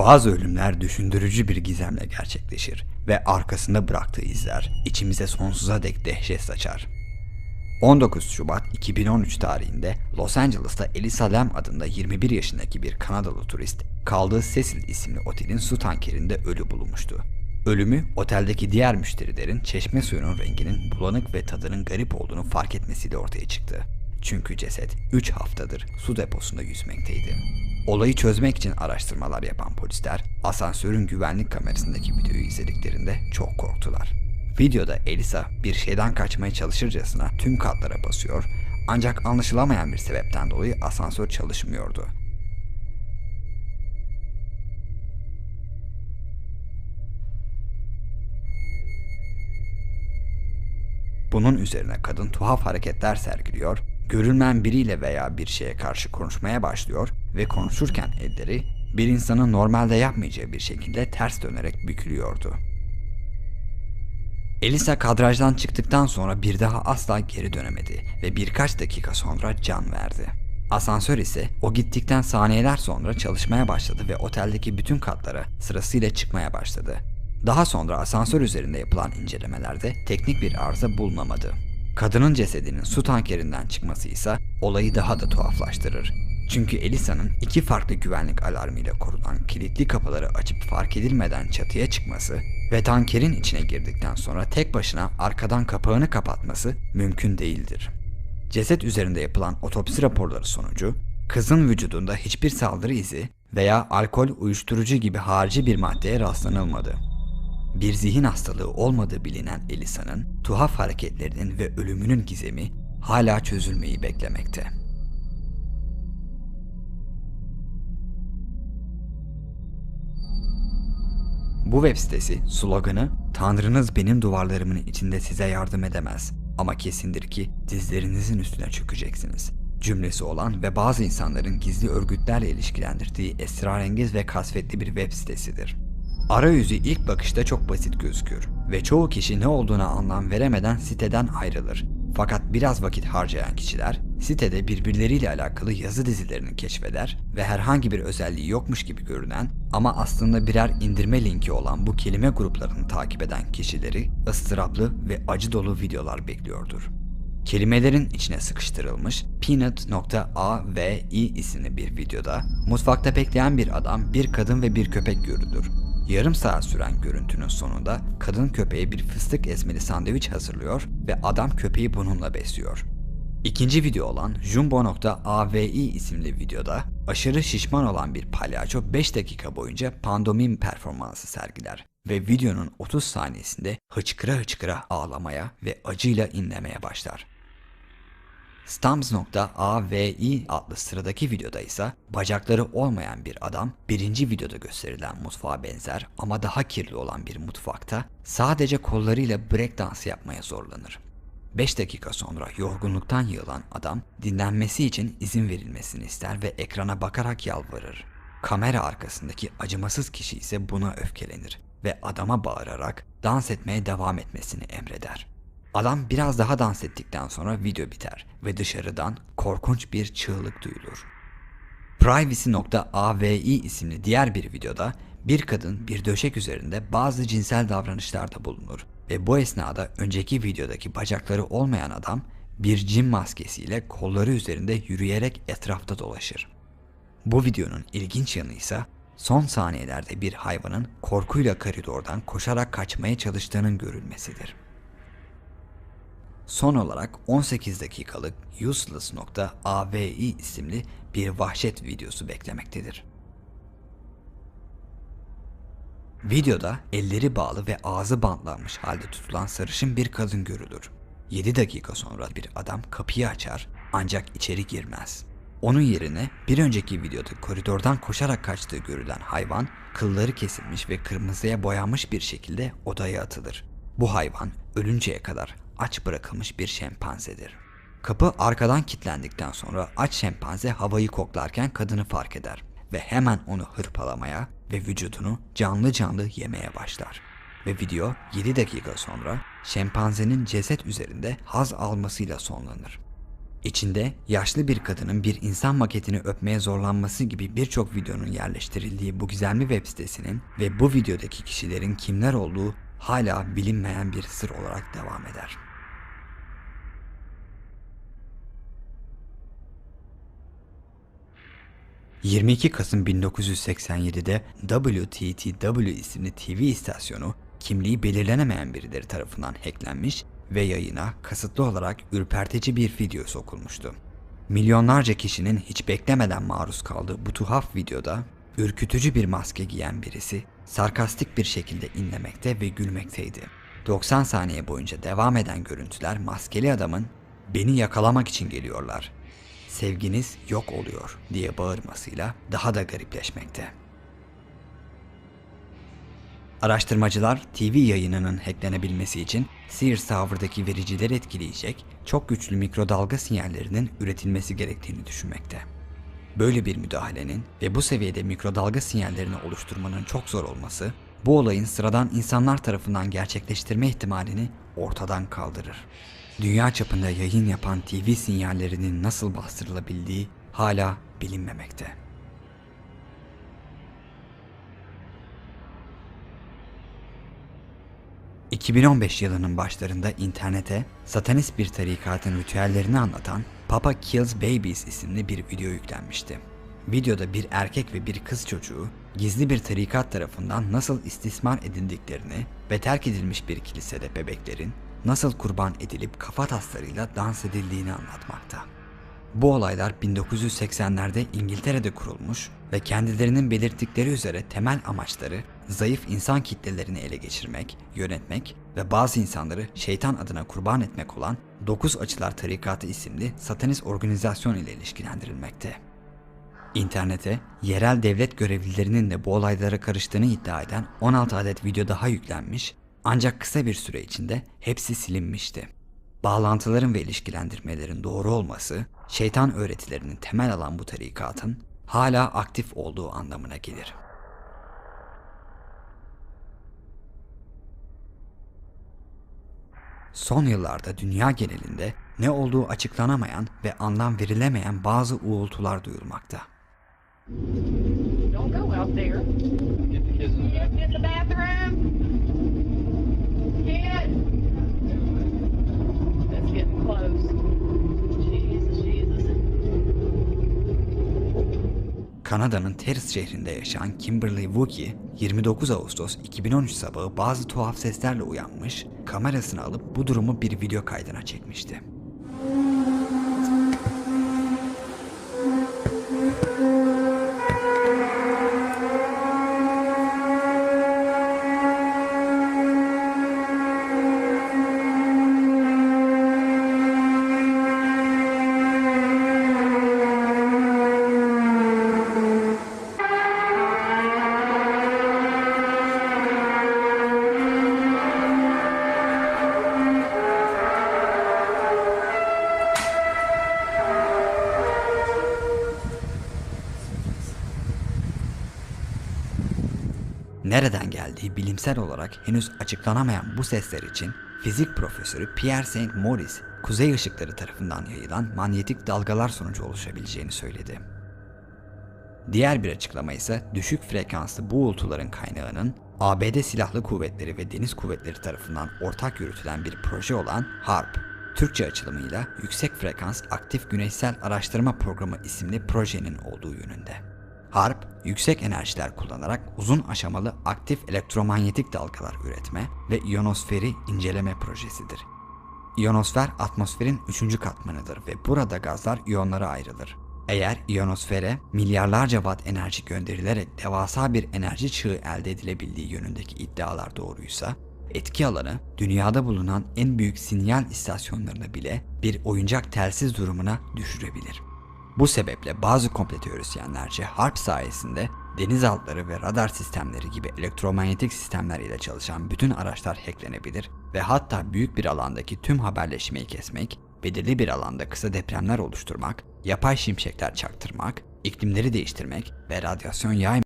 Bazı ölümler düşündürücü bir gizemle gerçekleşir ve arkasında bıraktığı izler içimize sonsuza dek dehşet saçar. 19 Şubat 2013 tarihinde Los Angeles'ta Elisa Lam adında 21 yaşındaki bir Kanadalı turist kaldığı Cecil isimli otelin su tankerinde ölü bulunmuştu. Ölümü oteldeki diğer müşterilerin çeşme suyunun renginin bulanık ve tadının garip olduğunu fark etmesiyle ortaya çıktı. Çünkü ceset 3 haftadır su deposunda yüzmekteydi. Olayı çözmek için araştırmalar yapan polisler asansörün güvenlik kamerasındaki videoyu izlediklerinde çok korktular. Videoda Elisa bir şeyden kaçmaya çalışırcasına tüm katlara basıyor ancak anlaşılamayan bir sebepten dolayı asansör çalışmıyordu. Bunun üzerine kadın tuhaf hareketler sergiliyor, görülmeyen biriyle veya bir şeye karşı konuşmaya başlıyor ve konuşurken elleri bir insanın normalde yapmayacağı bir şekilde ters dönerek bükülüyordu. Elisa kadrajdan çıktıktan sonra bir daha asla geri dönemedi ve birkaç dakika sonra can verdi. Asansör ise o gittikten saniyeler sonra çalışmaya başladı ve oteldeki bütün katlara sırasıyla çıkmaya başladı. Daha sonra asansör üzerinde yapılan incelemelerde teknik bir arıza bulunamadı. Kadının cesedinin su tankerinden çıkması ise olayı daha da tuhaflaştırır. Çünkü Elisa'nın iki farklı güvenlik alarmıyla korunan kilitli kapıları açıp fark edilmeden çatıya çıkması ve tankerin içine girdikten sonra tek başına arkadan kapağını kapatması mümkün değildir. Ceset üzerinde yapılan otopsi raporları sonucu kızın vücudunda hiçbir saldırı izi veya alkol, uyuşturucu gibi harici bir maddeye rastlanılmadı. Bir zihin hastalığı olmadığı bilinen Elisa'nın tuhaf hareketlerinin ve ölümünün gizemi hala çözülmeyi beklemekte. Bu web sitesi sloganı Tanrınız benim duvarlarımın içinde size yardım edemez ama kesindir ki dizlerinizin üstüne çökeceksiniz cümlesi olan ve bazı insanların gizli örgütlerle ilişkilendirdiği esrarengiz ve kasvetli bir web sitesidir. Arayüzü ilk bakışta çok basit gözükür ve çoğu kişi ne olduğuna anlam veremeden siteden ayrılır. Fakat biraz vakit harcayan kişiler sitede birbirleriyle alakalı yazı dizilerini keşfeder ve herhangi bir özelliği yokmuş gibi görünen ama aslında birer indirme linki olan bu kelime gruplarını takip eden kişileri ıstıraplı ve acı dolu videolar bekliyordur. Kelimelerin içine sıkıştırılmış Peanut.avi isimli bir videoda mutfakta bekleyen bir adam, bir kadın ve bir köpek görülür. Yarım saat süren görüntünün sonunda kadın köpeğe bir fıstık ezmeli sandviç hazırlıyor ve adam köpeği bununla besliyor. İkinci video olan Jumbo.avi isimli videoda aşırı şişman olan bir palyaço 5 dakika boyunca pandomim performansı sergiler ve videonun 30 saniyesinde hıçkıra hıçkıra ağlamaya ve acıyla inlemeye başlar. Stams.avi adlı sıradaki videoda ise bacakları olmayan bir adam birinci videoda gösterilen mutfağa benzer ama daha kirli olan bir mutfakta sadece kollarıyla breakdance yapmaya zorlanır. 5 dakika sonra yorgunluktan yığılan adam dinlenmesi için izin verilmesini ister ve ekrana bakarak yalvarır. Kamera arkasındaki acımasız kişi ise buna öfkelenir ve adama bağırarak dans etmeye devam etmesini emreder. Adam biraz daha dans ettikten sonra video biter ve dışarıdan korkunç bir çığlık duyulur. Privacy.avi isimli diğer bir videoda bir kadın bir döşek üzerinde bazı cinsel davranışlarda bulunur ve bu esnada önceki videodaki bacakları olmayan adam bir cin maskesiyle kolları üzerinde yürüyerek etrafta dolaşır. Bu videonun ilginç yanı ise son saniyelerde bir hayvanın korkuyla koridordan koşarak kaçmaya çalıştığının görülmesidir. Son olarak 18 dakikalık Useless.avi isimli bir vahşet videosu beklemektedir. Videoda elleri bağlı ve ağzı bantlanmış halde tutulan sarışın bir kadın görülür. 7 dakika sonra bir adam kapıyı açar ancak içeri girmez. Onun yerine bir önceki videoda koridordan koşarak kaçtığı görülen hayvan kılları kesilmiş ve kırmızıya boyanmış bir şekilde odaya atılır. Bu hayvan ölünceye kadar aç bırakılmış bir şempanzedir. Kapı arkadan kilitlendikten sonra aç şempanze havayı koklarken kadını fark eder ve hemen onu hırpalamaya ve vücudunu canlı canlı yemeye başlar. Ve video 7 dakika sonra şempanzenin ceset üzerinde haz almasıyla sonlanır. İçinde yaşlı bir kadının bir insan maketini öpmeye zorlanması gibi birçok videonun yerleştirildiği bu gizemli web sitesinin ve bu videodaki kişilerin kimler olduğu hala bilinmeyen bir sır olarak devam eder. ...22 Kasım 1987'de WTTW isimli TV istasyonu... ...kimliği belirlenemeyen birileri tarafından hacklenmiş... ...ve yayına kasıtlı olarak ürpertici bir video sokulmuştu. Milyonlarca kişinin hiç beklemeden maruz kaldığı bu tuhaf videoda... ...ürkütücü bir maske giyen birisi... ...sarkastik bir şekilde inlemekte ve gülmekteydi. 90 saniye boyunca devam eden görüntüler maskeli adamın beni yakalamak için geliyorlar. Sevginiz yok oluyor diye bağırmasıyla daha da garipleşmekte. Araştırmacılar TV yayınının hacklenebilmesi için Sears Tower'daki vericileri etkileyecek çok güçlü mikrodalga sinyallerinin üretilmesi gerektiğini düşünmekte. Böyle bir müdahalenin ve bu seviyede mikrodalga sinyallerini oluşturmanın çok zor olması, bu olayın sıradan insanlar tarafından gerçekleştirme ihtimalini ortadan kaldırır. Dünya çapında yayın yapan TV sinyallerinin nasıl bastırılabildiği hala bilinmemekte. ...2015 yılının başlarında internete satanist bir tarikatın ritüellerini anlatan Papa Kills Babies isimli bir video yüklenmişti. Videoda bir erkek ve bir kız çocuğu gizli bir tarikat tarafından nasıl istismar edildiklerini ve terk edilmiş bir kilisede bebeklerin nasıl kurban edilip kafa taslarıyla dans edildiğini anlatmakta. Bu olaylar 1980'lerde İngiltere'de kurulmuş ve kendilerinin belirttikleri üzere temel amaçları zayıf insan kitlelerini ele geçirmek, yönetmek ve bazı insanları şeytan adına kurban etmek olan Dokuz Açılar Tarikatı isimli satanist organizasyon ile ilişkilendirilmekte. İnternete yerel devlet görevlilerinin de bu olaylara karıştığını iddia eden 16 adet video daha yüklenmiş ancak kısa bir süre içinde hepsi silinmişti. Bağlantıların ve ilişkilendirmelerin doğru olması, şeytan öğretilerinin temel alan bu tarikatın hala aktif olduğu anlamına gelir. Son yıllarda dünya genelinde ne olduğu açıklanamayan ve anlam verilemeyen bazı uğultular duyulmakta. Don't go out there. Get the kids in the back. Kids in the bathroom. Kids. That's getting close. Jesus, Jesus. Kanada'nın Terrace şehrinde yaşayan Kimberly Wookie, 29 Ağustos 2013 sabahı bazı tuhaf seslerle uyanmış, kamerasını alıp bu durumu bir video kaydına çekmişti. Nereden geldiği bilimsel olarak henüz açıklanamayan bu sesler için fizik profesörü Pierre Saint Maurice, kuzey ışıkları tarafından yayılan manyetik dalgalar sonucu oluşabileceğini söyledi. Diğer bir açıklama ise düşük frekanslı bu uğultuların kaynağının ABD Silahlı Kuvvetleri ve Deniz Kuvvetleri tarafından ortak yürütülen bir proje olan HARP, Türkçe açılımıyla Yüksek Frekans Aktif Güneşsel Araştırma Programı isimli projenin olduğu yönünde. Yüksek enerjiler kullanarak uzun aşamalı aktif elektromanyetik dalgalar üretme ve iyonosferi inceleme projesidir. İyonosfer atmosferin üçüncü katmanıdır ve burada gazlar iyonlara ayrılır. Eğer iyonosfere milyarlarca watt enerji gönderilerek devasa bir enerji çığı elde edilebildiği yönündeki iddialar doğruysa, etki alanı dünyada bulunan en büyük sinyal istasyonlarını bile bir oyuncak telsiz durumuna düşürebilir. Bu sebeple bazı komple teorisyenlerce harp sayesinde denizaltıları ve radar sistemleri gibi elektromanyetik sistemler ile çalışan bütün araçlar hacklenebilir ve hatta büyük bir alandaki tüm haberleşmeyi kesmek, belirli bir alanda kısa depremler oluşturmak, yapay şimşekler çaktırmak, iklimleri değiştirmek ve radyasyon yaymak